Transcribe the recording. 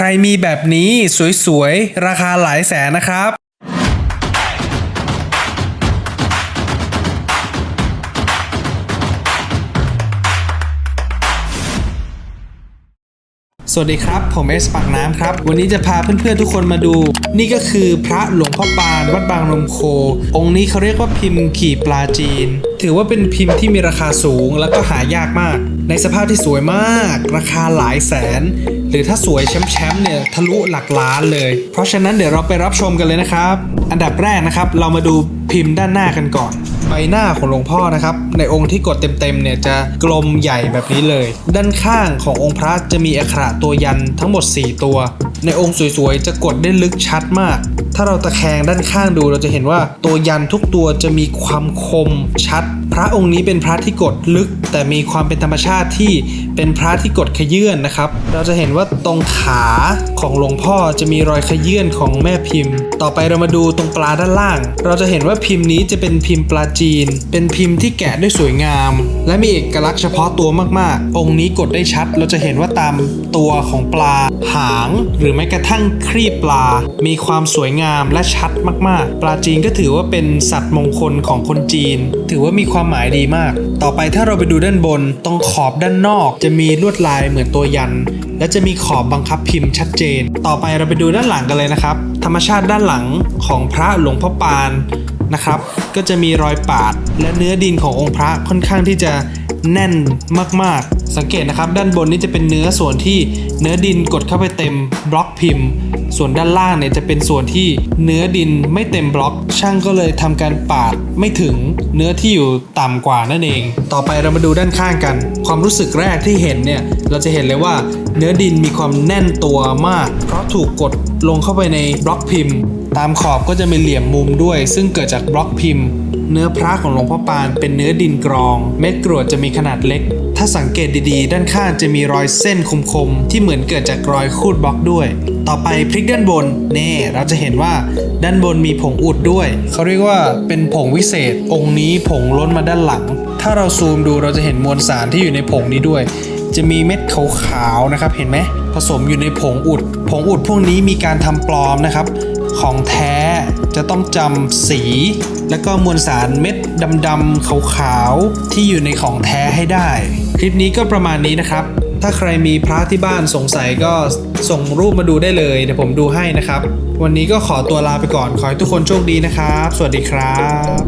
ใครมีแบบนี้สวยๆ ราคาหลายแสนนะครับ วัสดีครับ ผมเอสปากน้ำครับ วันนี้จะพาเพื่อนๆทุกคนมาดู นี่ก็คือพระหลวงพ่อปานวัดบางนมโค องค์นี้เขาเรียกว่าพิมพ์ขี่ปลาจีน ถือว่าเป็นพิมพ์ที่มีราคาสูงแล้วก็หายากมาก ในสภาพที่สวยมาก ราคาหลายแสน หรือถ้าสวยแชมป์ๆเนี่ยทะลุหลักล้านเลย เพราะฉะนั้นเดี๋ยวเราไปรับชมกันเลยนะครับ อันดับแรกนะครับ เรามาดูพิมพ์ด้านหน้ากันก่อน ใบหน้าของหลวงพ่อนะครับ ในองค์ที่กดเต็มๆเนี่ยจะกลมใหญ่แบบนี้เลย ด้านข้างขององค์พระจะมีอักขระตัวยันทั้งหมด 4 ตัวในองค์สวยๆ จะกดได้ลึกชัดมาก ถ้าเราตะแคงด้านข้างดูเราจะเห็นว่าตัวยันทุกตัวจะมีความคมชัด พระองค์นี้เป็นพระที่กดลึก แต่มีความเป็นธรรมชาติที่เป็นพระที่กดขยื่นนะครับ เราจะเห็นว่าตรงขาของหลวงพ่อจะมีรอยขยื่นของแม่พิมพ์ ต่อไปเรามาดูตรงปลาด้านล่าง เราจะเห็นว่าพิมพ์นี้จะเป็นพิมพ์ปลาจีน เป็นพิมพ์ที่แกะได้สวยงาม และมีเอกลักษณ์เฉพาะตัวมากๆ องค์นี้กดได้ชัด เราจะเห็นว่าตามตัวของปลาหางหรืือแม้กระทั่งครีบปลา มีความสวยงามและชัดมากๆ ปลาจีนก็ถือว่าเป็นสัตว์มงคลของคนจีน ถือว่ามีความหมายดีมาก ต่อไปถ้าเราไปดูด้านบน ตรงขอบด้านนอก จะมีลวดลายเหมือนตัวยัน และจะมีขอบบังคับพิมพ์ชัดเจน ต่อไปเราไปดูด้านหลังกันเลยนะครับ ธรรมชาติด้านหลังของพระหลวงพ่อปานนะครับ ก็จะมีรอยปาด และเนื้อดินขององค์พระค่อนข้างที่จะ แน่นมากๆ สังเกตนะครับ ด้านบนนี้จะเป็นเนื้อส่วนที่เนื้อดินกดเข้าไปเต็มบล็อกพิมพ์ ส่วนด้านล่างเนี่ยจะเป็นส่วนที่เนื้อดินไม่เต็มบล็อก ช่างก็เลยทำการปาดไม่ถึงเนื้อที่อยู่ต่ำกว่านั่นเอง ต่อไปเรามาดูด้านข้างกัน ความรู้สึกแรกที่เห็นเนี่ยเราจะเห็นเลยว่าเนื้อดินมีความแน่นตัวมาก เพราะถูกกดลงเข้าไปในบล็อกพิมพ์ ตามขอบก็จะมีเหลี่ยมมุมด้วย ซึ่งเกิดจากบล็อกพิมพ์ เนื้อพระของหลวงพ่อปานเป็นเนื้อดินกรอง เม็ดกรวดจะมีขนาดเล็ก ถ้าสังเกตดีๆ ด้านข้างจะมีรอยเส้นคมๆ ที่เหมือนเกิดจากรอยคูดบล็อกด้วย ต่อไปพลิกด้านบนเน่เราจะเห็นว่าด้านบนมีผงอุดด้วย เขาเรียกว่าเป็นผงวิเศษ องค์นี้ผงล้นมาด้านหลัง ถ้าเราซูมดูเราจะเห็นมวลสารที่อยู่ในผงนี้ด้วยจะมีเม็ดขาวๆนะครับ เห็นไหมผสมอยู่ในผงอุด ผงอุดพวกนี้มีการทำปลอมนะครับ ของแท้จะต้องจำสี และก็มวลสารเม็ดดำๆขาวๆที่อยู่ในของแท้ให้ได้ คลิปนี้ก็ประมาณนี้นะครับ ถ้าใครมีพระที่บ้านสงสัยก็ส่งรูปมาดูได้เลยเดี๋ยวผมดูให้นะครับ วันนี้ก็ขอตัวลาไปก่อนขอให้ทุกคนโชคดีนะครับ สวัสดีครับ